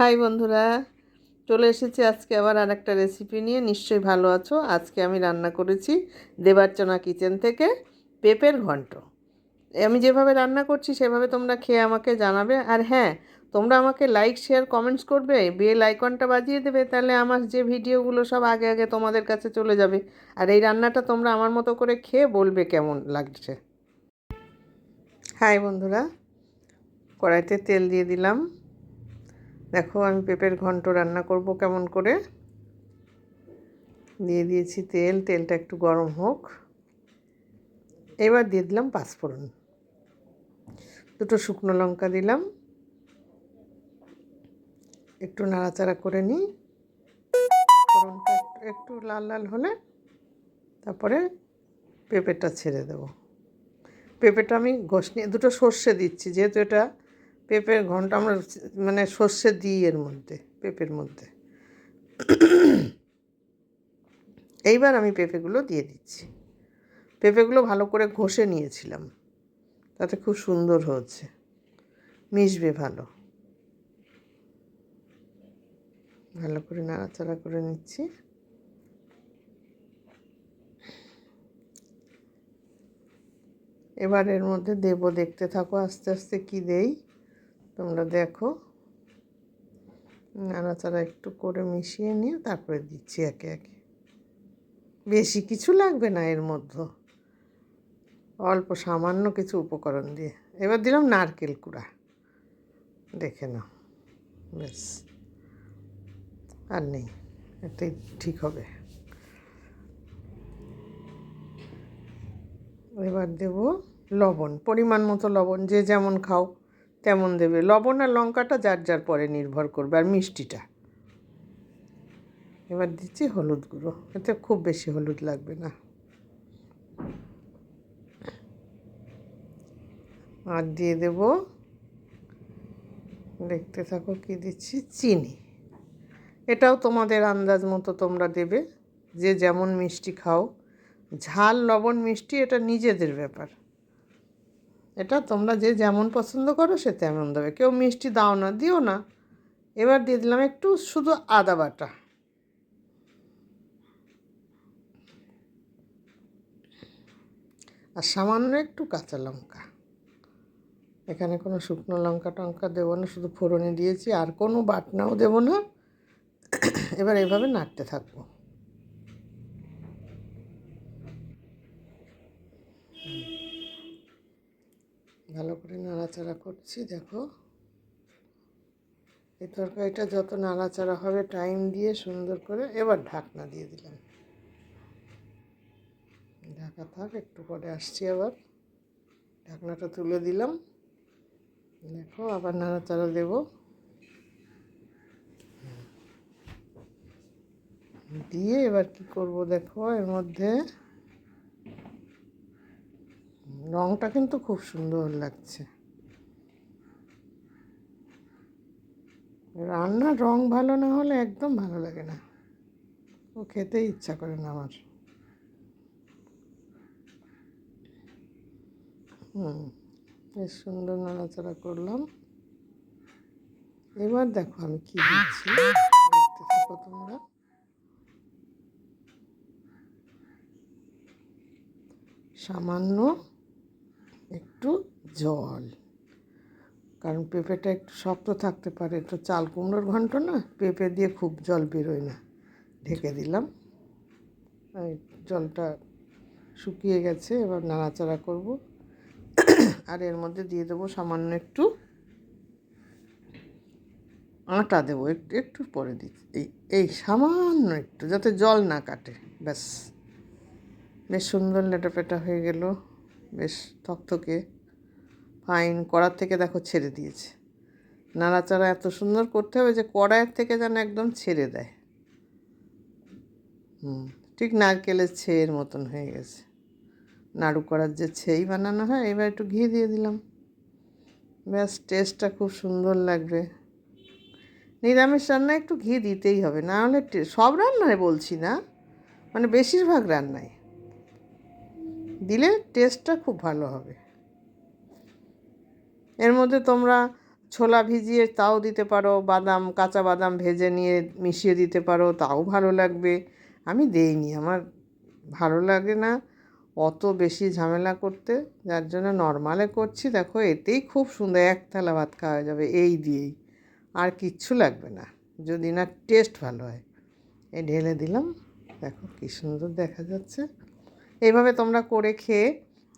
High বন্ধুরা, চলে এসেছি আজকে আবার আর একটা রেসিপি নিয়ে। নিশ্চয়ই ভালো আছো। আজকে আমি রান্না করেছি দেবার্চনা কিচেন থেকে পেঁপের ঘন্ট। আমি যেভাবে রান্না করছি, সেভাবে তোমরা খেয়ে আমাকে জানাবে। আর হ্যাঁ তোমরা আমাকে লাইক শেয়ার কমেন্টস করবে। বেল আইকনটা বাজিয়ে দেবে, তাহলে আমার যে ভিডিওগুলো সব আগে আগে তোমাদের কাছে চলে যাবে। আর এই রান্নাটা তোমরা আমার মতো করে খেয়ে বলবে কেমন লাগছে। হাই বন্ধুরা, কড়াইতে তেল দিয়ে দিলাম। দেখো, আমি পেঁপের ঘন্ট রান্না করব কেমন করে। দিয়ে দিয়েছি তেল, তেলটা একটু গরম হোক। এবার দিয়ে দিলাম পাঁচফোড়ন। দুটো শুকনো লঙ্কা দিলাম। একটু নাড়াচাড়া করে নিই। ফোড়নটা একটু লাল লাল হলে তারপরে পেঁপেটা ছেড়ে দেবো। পেঁপেটা আমি ঘষ নিয়ে দুটো সর্ষে দিচ্ছি, যেহেতু এটা পেঁপের ঘণ্টা আমরা মানে সর্ষে দিই এর মধ্যে, পেঁপের মধ্যে। এইবার আমি পেঁপেগুলো দিয়ে দিচ্ছি। পেঁপেগুলো ভালো করে ঘষে নিয়েছিলাম। তাতে খুব সুন্দর হচ্ছে মিশবে ভালো। ভালো করে নাড়াচাড়া করে নিচ্ছি। এবার এর মধ্যে দেবো, দেখতে থাকো, আস্তে আস্তে কি দেই। তোমরা দেখো। নাড়াচাড়া একটু করে মিশিয়ে নিয়ে তারপরে দিচ্ছি একে একে। বেশি কিছু লাগবে না এর মধ্যে। অল্প সামান্য কিছু উপকরণ দিয়ে। এবার দিলাম নারকেল কুড়া। দেখে নাও। ব্যাস। আর নেই। এটাই ঠিক হবে। এবার দেব লবণ। পরিমাণ মতো লবণ। যে যেমন খাও। তেমন দেবে? লবণ আর লঙ্কাটা যার যার পরে নির্ভর করবে, আর মিষ্টিটা। এবার দিচ্ছি হলুদ গুঁড়ো। এতে খুব বেশি হলুদ লাগবে না। আর দিয়ে দেব, দেখতে থাকো কি দিচ্ছি, চিনি। এটাও তোমাদের আন্দাজ মতো তোমরা দেবে, যে যেমন মিষ্টি খাও। ঝাল, লবণ, মিষ্টি, এটা নিজেদের ব্যাপার। এটা তোমরা যে যেমন পছন্দ করো সে তেমন দেবে। কেউ মিষ্টি দাও না, দিও না। এবার দিয়ে দিলাম একটু শুধু আদা বাটা। আর সামান্য একটু কাঁচা লঙ্কা। এখানে কোনো শুকনো লঙ্কা টঙ্কা দেবো না, শুধু ফোড়নে দিয়েছি। আর কোনো বাটনাও দেবো না। এবার এভাবে নাড়তে থাকব। ভালো করে নাড়াচাড়া করছি, দেখো। এই তরকারিটা যত নাড়াচাড়া হবে টাইম দিয়ে সুন্দর করে এবার ঢাকনা দিয়ে দিলাম। ঢাকা থাক, একটু পরে আসছি আবার। ঢাকনাটা তুলে দিলাম। দেখো, আবার নাড়াচাড়া দেব। দিয়ে এবার কি করব দেখো, এর মধ্যে রংটা কিন্তু খুব সুন্দর লাগছে। রান্নার রং ভালো না হলে একদম ভালো লাগে না। ও খেতেই ইচ্ছা করে না আমার। হুম, বেশ সুন্দর নাড়াচাড়া করলাম। এবার দেখো আমি কি দিচ্ছি। তোমরা। সামান্য একটু জল। কারণ পেঁপেটা একটু শক্ত থাকতে পারে তো চাল কুমড়োর ঘন্ট না, পেঁপে দিয়ে খুব জল বেরোয় না। ঢেকে দিলাম। জলটা শুকিয়ে গেছে, এবার নাড়াচাড়া করব। আর এর মধ্যে দিয়ে দেবো সামান্য একটু আটা দেবো একটু একটু পরে দিচ্ছি এই এই সামান্য একটু, যাতে জল না কাটে, ব্যাস। বেশ সুন্দর লেটাপেটা হয়ে গেল। বেশ থকথকে ফাইন কড়ার থেকে দেখো ছেড়ে দিয়েছে। নাড়াচাড়া এত সুন্দর করতে হবে যে কড়াইয়ের থেকে যেন একদম ছেড়ে দেয়। হুম, ঠিক নারকেলের ছেয়ের মতন হয়ে গেছে। নাড়ু করার যে ছেই বানানো হয়, এবার একটু ঘি দিয়ে দিলাম। ব্যাস টেস্টটা খুব সুন্দর লাগবে। নিরামিষ রান্নায় একটু ঘি দিতেই হবে, না হলে সব রান্নায় বলছি না মানে বেশিরভাগ রান্নায়। দিলে টেস্টটা খুব ভালো হবে। এর মধ্যে তোমরা ছোলা ভিজিয়ে তাও দিতে পারো, বাদাম, কাঁচা বাদাম ভেজে নিয়ে মিশিয়ে দিতে পারো, তাও ভালো লাগবে। আমি দেইনি, আমার ভালো লাগে না অত বেশি ঝামেলা করতে, যার জন্য নর্মালে করছি। দেখো, এতেই খুব সুন্দর, এক থালা ভাত খাওয়া যাবে, এই দিয়েই। আর কিচ্ছু লাগবে না, যদি না টেস্ট ভালো হয়। এই ঢেলে দিলাম, দেখো কী সুন্দর দেখা যাচ্ছে। এইভাবে তোমরা করে খেয়ে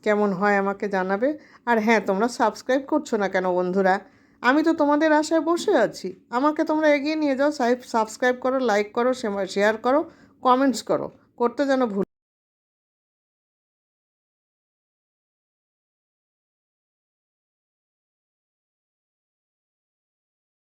কেমন হয় আমাকে জানাবে। আর হ্যাঁ তোমরা সাবস্ক্রাইব করছ না কেন বন্ধুরা? আমি তো তোমাদের আশায় বসে আছি। আমাকে তোমরা এগিয়ে নিয়ে যাও সাবস্ক্রাইব করো লাইক করো শেয়ার করো কমেন্টস করো। করতে যেন ভুল